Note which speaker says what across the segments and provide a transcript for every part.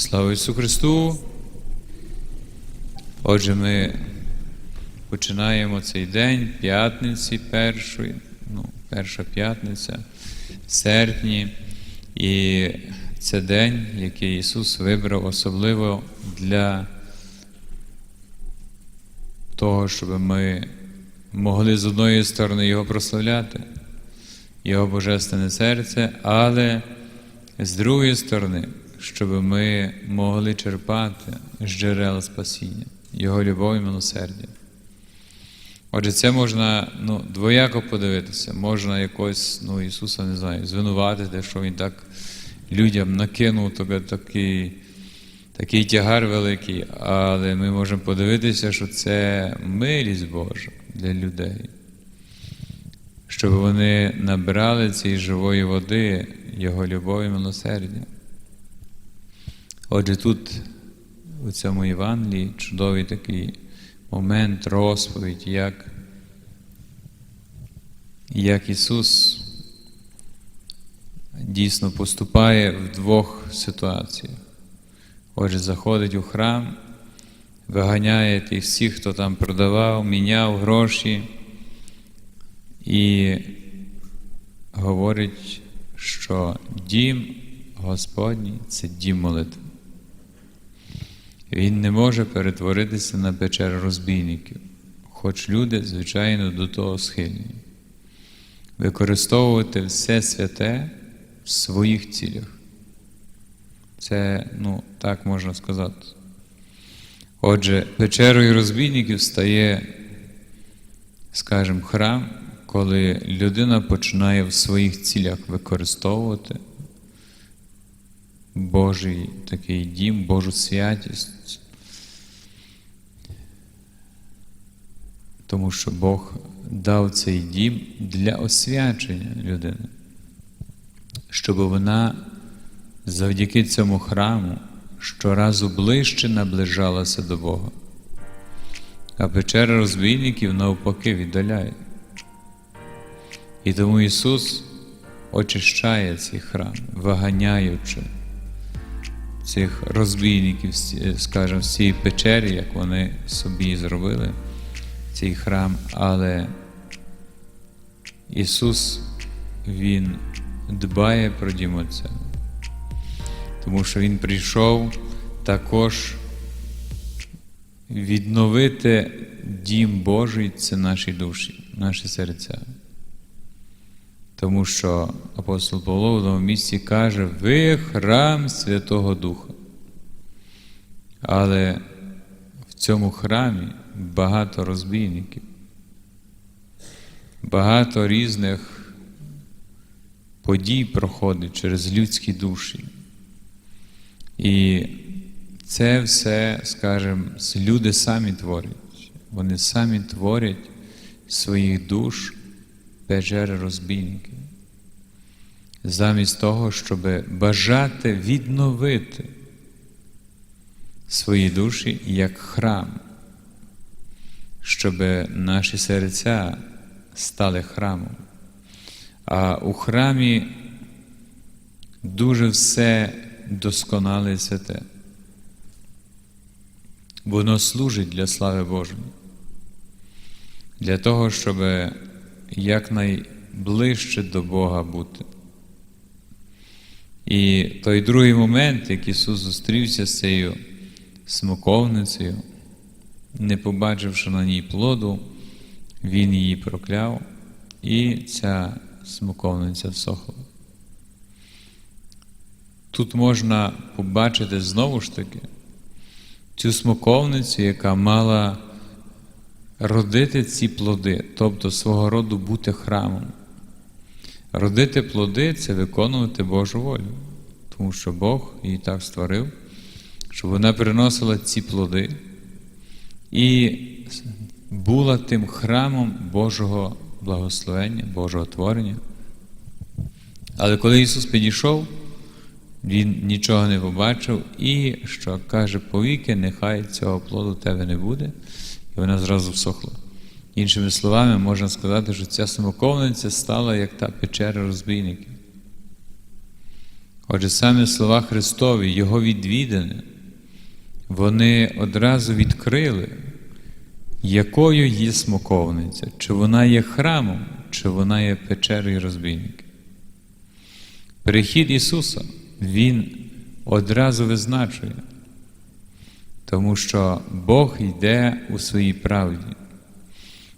Speaker 1: Слава Ісусу Христу! Отже, ми починаємо цей день п'ятниці першої, ну, перша п'ятниця в серпні. І це день, який Ісус вибрав особливо для того, щоб ми могли з одної сторони Його прославляти, Його Божественне серце, але з другої сторони, щоб ми могли черпати з джерела спасіння, Його любов і милосердя. Отже, це можна ну, двояко подивитися, можна якось ну, Ісуса не знаю, звинуватити, що Він так людям накинув тобі такий, такий тягар великий, але ми можемо подивитися, що це милість Божа для людей, щоб вони набрали цієї живої води, Його любов і милосердя. Отже, тут у цьому Євангелії чудовий такий момент, розповідь, як, як Ісус дійсно поступає в двох ситуаціях. Отже, заходить у храм, виганяє тих всіх, хто там продавав, міняв гроші і говорить, що дім Господній це дім молитви. Він не може перетворитися на печеру розбійників, хоч люди, звичайно, до того схильні. Використовувати все святе в своїх цілях. Це, ну, так можна сказати. Отже, печерою розбійників стає, скажімо, храм, коли людина починає в своїх цілях використовувати Божий такий дім, Божу святість. Тому що Бог дав цей дім для освячення людини, щоб вона завдяки цьому храму щоразу ближче наближалася до Бога. А печера розбійників навпаки віддаляє. І тому Ісус очищає цей храм, виганяючи цих розбійників, скажімо, з цієї печері, як вони собі зробили цей храм, але Ісус, Він дбає про дім тому що Він прийшов також відновити дім Божий це наші душі, наші серця. Тому що апостол Павло в одному місці каже, ви храм Святого Духа. Але в цьому храмі багато розбійників, багато різних подій проходить через людські душі. І це все, скажімо, люди самі творять. Вони самі творять своїх душ печери розбійників. Замість того, щоб бажати відновити свої душі як храм, щоб наші серця стали храмом. А у храмі дуже все досконале святе. Воно служить для слави Божої, для того, щоб якнайближче до Бога бути. І той другий момент, як Ісус зустрівся з цією смоковницею, не побачивши на ній плоду, Він її прокляв, і ця смоковниця всохла. Тут можна побачити знову ж таки цю смоковницю, яка мала родити ці плоди, тобто свого роду бути храмом. Родити плоди це виконувати Божу волю, тому що Бог її так створив, щоб вона приносила ці плоди і була тим храмом Божого благословення, Божого творення. Але коли Ісус підійшов, Він нічого не побачив і що каже, повіки, нехай цього плоду тебе не буде, і вона зразу всохла. Іншими словами, можна сказати, що ця самоковниця стала як та печера розбійників. Отже, саме слова Христові, Його відвідини, вони одразу відкрили, якою є смоковниця, чи вона є храмом, чи вона є печерою розбійників. Перехід Ісуса Він одразу визначує, тому що Бог йде у своїй правді.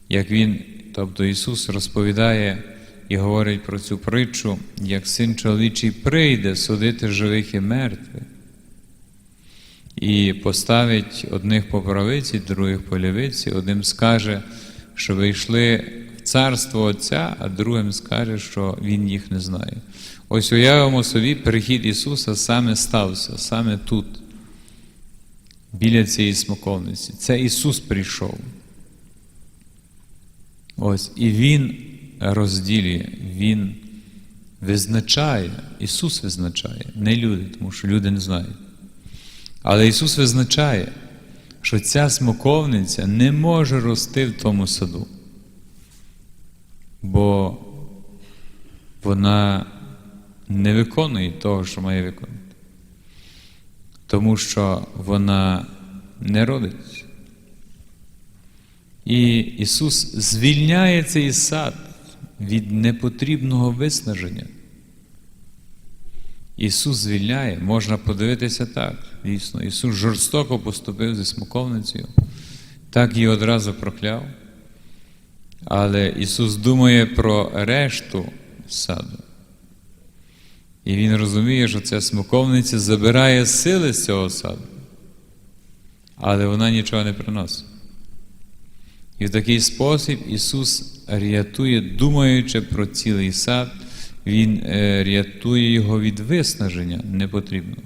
Speaker 1: Як Він, тобто Ісус розповідає і говорить про цю притчу, як син чоловічий прийде судити живих і мертвих, і поставить одних по правиці, других по лівиці, одним скаже, що ви йшли в царство Отця, а другим скаже, що Він їх не знає. Ось уявимо собі, перехід Ісуса саме стався, саме тут, біля цієї смоковниці. Це Ісус прийшов. Ось, і Він розділює, Він визначає, Ісус визначає, не люди, тому що люди не знають. Але Ісус визначає, що ця смоковниця не може рости в тому саду, бо вона не виконує того, що має виконати. Тому що вона не родить. І Ісус звільняє цей сад від непотрібного виснаження. Ісус звільняє, можна подивитися так, дійсно. Ісус жорстоко поступив зі смоковницею, так її одразу прокляв. Але Ісус думає про решту саду. І Він розуміє, що ця смоковниця забирає сили з цього саду, але вона нічого не приносить. І в такий спосіб Ісус рятує, думаючи про цілий сад, Він е, рятує його від виснаження непотрібного.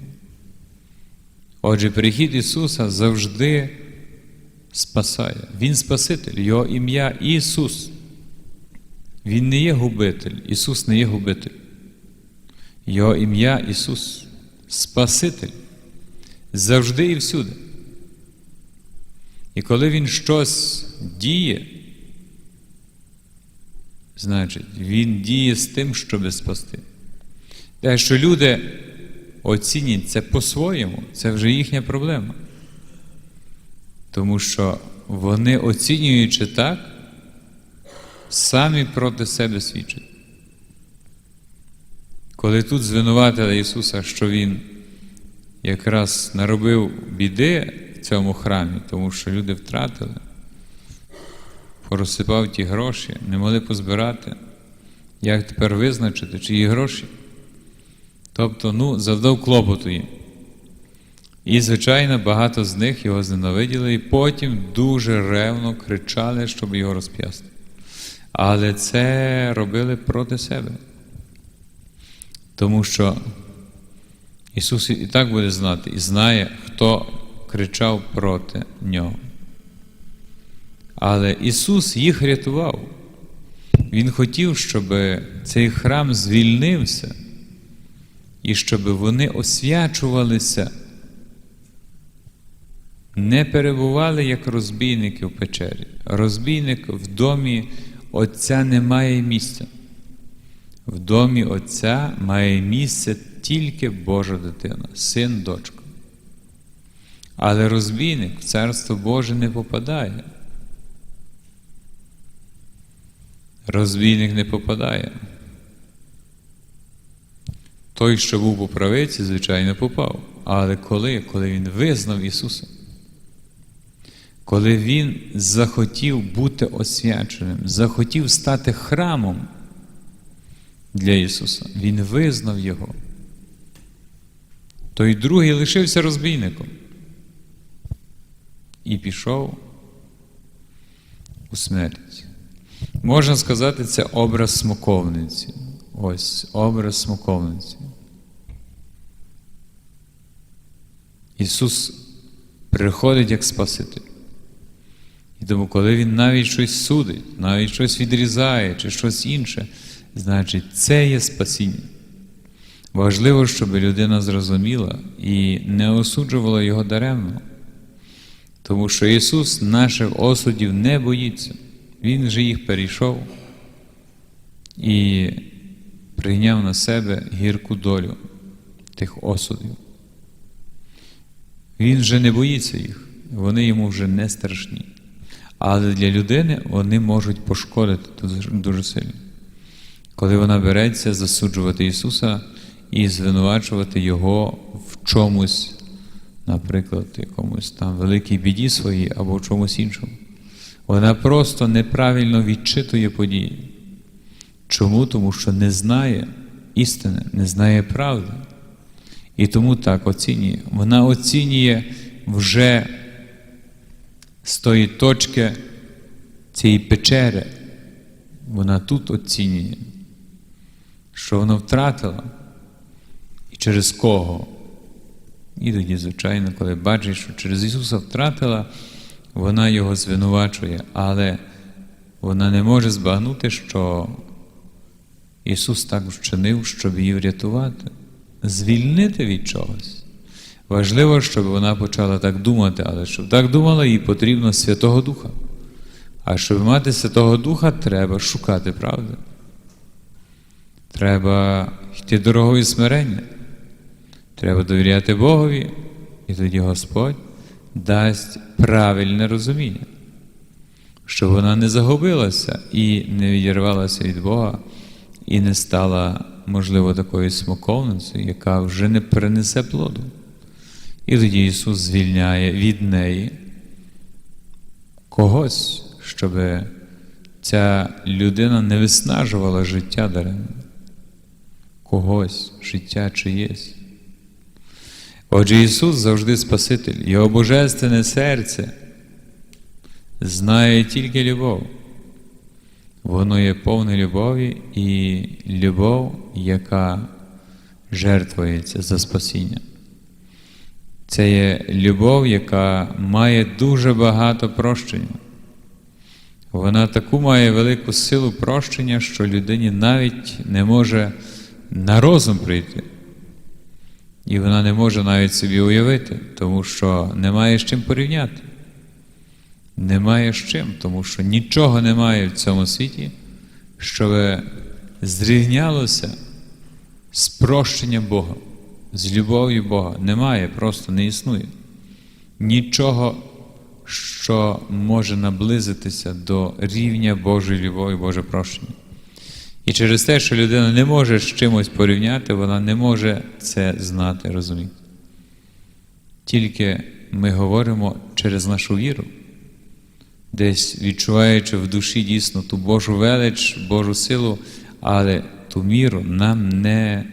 Speaker 1: Отже, прихід Ісуса завжди спасає. Він Спаситель, Його ім'я Ісус. Він не є губитель, Ісус не є губитель. Його ім'я Ісус, Спаситель завжди і всюди. І коли Він щось діє, значить, Він діє з тим, щоб спасти. Те, що люди оцінять це по-своєму, це вже їхня проблема. Тому що вони, оцінюючи так, самі проти себе свідчать. Коли тут звинуватили Ісуса, що Він якраз наробив біди в цьому храмі, тому що люди втратили, порозсипав ті гроші, не могли позбирати, як тепер визначити, чиї гроші. Тобто, ну, завдав клопоту їм. І, звичайно, багато з них його зненавиділи, і потім дуже ревно кричали, щоб його розп'ясти. Але це робили проти себе. Тому що Ісус і так буде знати, і знає, хто кричав проти Нього. Але Ісус їх рятував. Він хотів, щоб цей храм звільнився, і щоб вони освячувалися, не перебували як розбійники в печері. Розбійник в домі Отця не має місця. В домі Отця має місце тільки Божа дитина, син, дочка. Але розбійник в Царство Боже не попадає. Розбійник не попадає. Той, що був по правиці, звичайно, попав. Але коли? Коли він визнав Ісуса, коли Він захотів бути освяченим, захотів стати храмом для Ісуса, Він визнав Його. Той другий лишився розбійником і пішов у смерть. Можна сказати, це образ смоковниці. Ось образ смоковниці. Ісус приходить як Спаситель. І тому, коли Він навіть щось судить, навіть щось відрізає чи щось інше, значить, це є спасіння. Важливо, щоб людина зрозуміла і не осуджувала його даремно. Тому що Ісус наших осудів не боїться. Він вже їх перейшов і прийняв на себе гірку долю тих осудів. Він вже не боїться їх, вони йому вже не страшні. Але для людини вони можуть пошкодити дуже сильно. Коли вона береться засуджувати Ісуса і звинувачувати Його в чомусь, наприклад, якомусь там великій біді своїй або в чомусь іншому. Вона просто неправильно відчитує події. Чому? Тому що не знає істини, не знає правди. І тому так оцінює. Вона оцінює вже з тої точки цієї печери. Вона тут оцінює, що вона втратила і через кого. І тоді, звичайно, коли бачить, що через Ісуса втратила, вона його звинувачує, але вона не може збагнути, що Ісус так вчинив, щоб її врятувати, звільнити від чогось. Важливо, щоб вона почала так думати, але щоб так думала, їй потрібно Святого Духа. А щоб мати Святого Духа, треба шукати правди. Треба йти дорогою смирення. Треба довіряти Богові, і тоді Господь дасть правильне розуміння, щоб вона не загубилася і не відірвалася від Бога, і не стала, можливо, такою смоковницею, яка вже не принесе плоду. І тоді Ісус звільняє від неї когось, щоб ця людина не виснажувала життя даремно. Когось життя чиєсь. Отже, Ісус завжди Спаситель, Його божественне серце знає тільки любов. Воно є повне любові і любов, яка жертвується за спасіння. Це є любов, яка має дуже багато прощення. Вона таку має велику силу прощення, що людині навіть не може на розум прийти. І вона не може навіть собі уявити, тому що немає з чим порівняти. Немає з чим, тому що нічого немає в цьому світі, що зрівнялося з прощенням Бога, з любов'ю Бога. Немає, просто не існує. Нічого, що може наблизитися до рівня Божої любові, Боже прощення. І через те, що людина не може з чимось порівняти, вона не може це знати, розуміти. Тільки ми говоримо через нашу віру, десь відчуваючи в душі дійсно ту Божу велич, Божу силу, але ту міру нам не,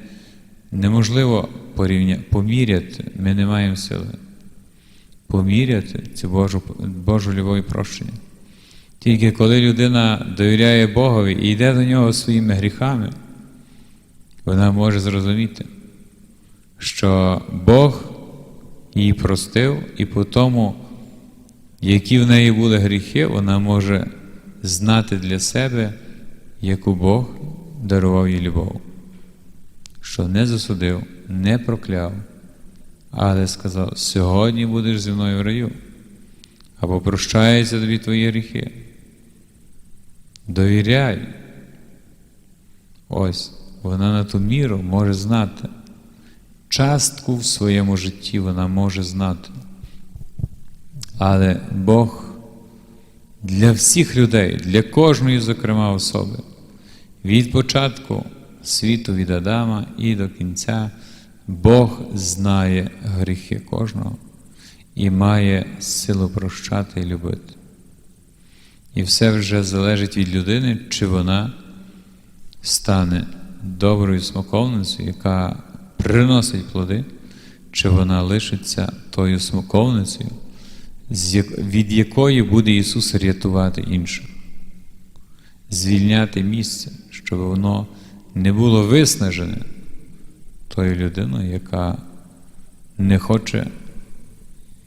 Speaker 1: неможливо порівня, поміряти, ми не маємо сили. Поміряти цю Божу, Божу любов і прощення. Тільки коли людина довіряє Богові і йде до нього своїми гріхами, вона може зрозуміти, що Бог її простив, і по тому, які в неї були гріхи, вона може знати для себе, яку Бог дарував їй любов, що не засудив, не прокляв, але сказав: сьогодні будеш зі мною в раю, або прощаються тобі твої гріхи. Довіряй. Ось вона на ту міру може знати. Частку в своєму житті вона може знати. Але Бог для всіх людей, для кожної, зокрема, особи, від початку світу від Адама і до кінця, Бог знає гріхи кожного і має силу прощати і любити. І все вже залежить від людини, чи вона стане доброю смоковницею, яка приносить плоди, чи вона лишиться тою смоковницею, від якої буде Ісус рятувати інших, звільняти місце, щоб воно не було виснажене тою людиною, яка не хоче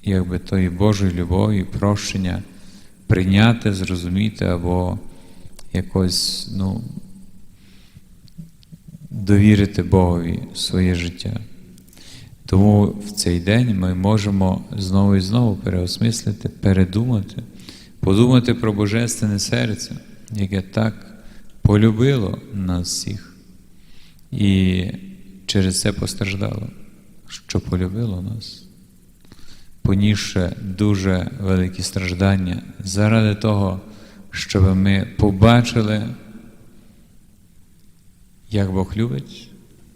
Speaker 1: якби тої Божої любові, прощення прийняти, зрозуміти або якось ну, довірити Богові своє життя. Тому в цей день ми можемо знову і знову переосмислити, передумати, подумати про Божественне серце, яке так полюбило нас всіх і через це постраждало. що полюбило нас, понісши дуже великі страждання. Заради того, щоб ми побачили, як Бог любить,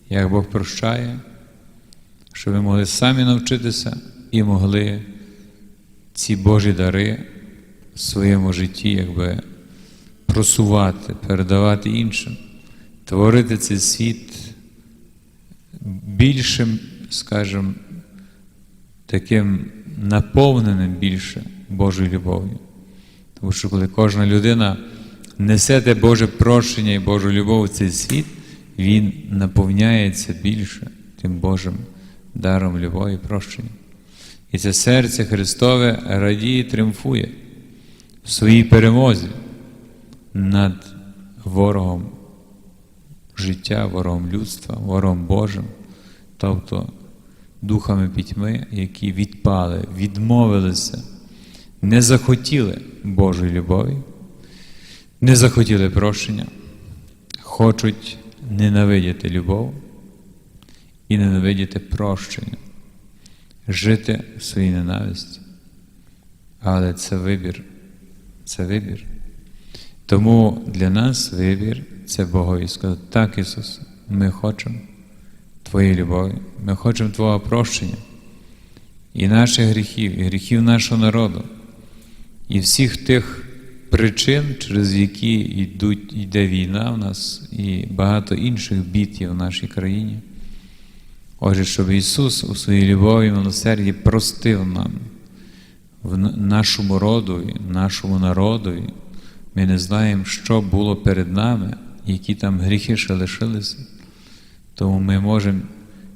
Speaker 1: як Бог прощає, щоб ми могли самі навчитися і могли ці Божі дари в своєму житті якби просувати, передавати іншим, творити цей світ більшим, скажімо, таким наповненим більше Божою любов'ю. Тому що коли кожна людина несе те Боже прощення і Божу любов в цей світ, він наповняється більше тим Божим даром любові і прощення. І це серце Христове радіє тріумфує в своїй перемозі над ворогом життя, ворогом людства, ворогом Божим, тобто духами пітьми, які відпали, відмовилися, не захотіли Божої любові, не захотіли прощення, хочуть ненавидіти любов і ненавидіти прощення, жити в своїй ненависті. Але це вибір, це вибір. Тому для нас вибір це Богові сказати, так, Ісус, ми хочемо Твоєї любові, ми хочемо Твого прощення і наших гріхів, і гріхів нашого народу, і всіх тих причин, через які йдуть, йде війна в нас, і багато інших бід є в нашій країні. Отже, щоб Ісус у своїй любові і милосерді простив нам, в нашому родові, нашому народові. Ми не знаємо, що було перед нами, які там гріхи ще лишилися. Тому ми можемо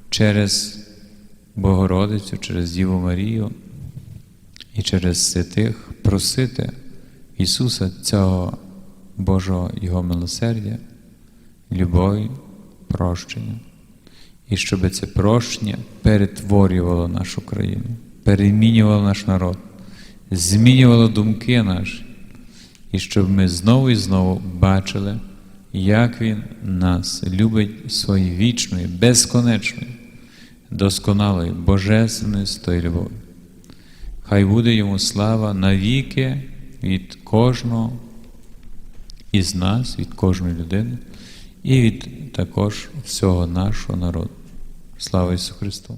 Speaker 1: через Богородицю, через Діву Марію і через святих просити Ісуса цього Божого Його милосердя, любові, прощення. І щоб це прощення перетворювало нашу країну, перемінювало наш народ, змінювало думки наші, і щоб ми знову і знову бачили, як Він нас любить своєю вічною, безконечною, досконалою, божественною стою любов'ю. Хай буде йому слава навіки від кожного із нас, від кожної людини і від також всього нашого народу. Слава Ісусу Христу!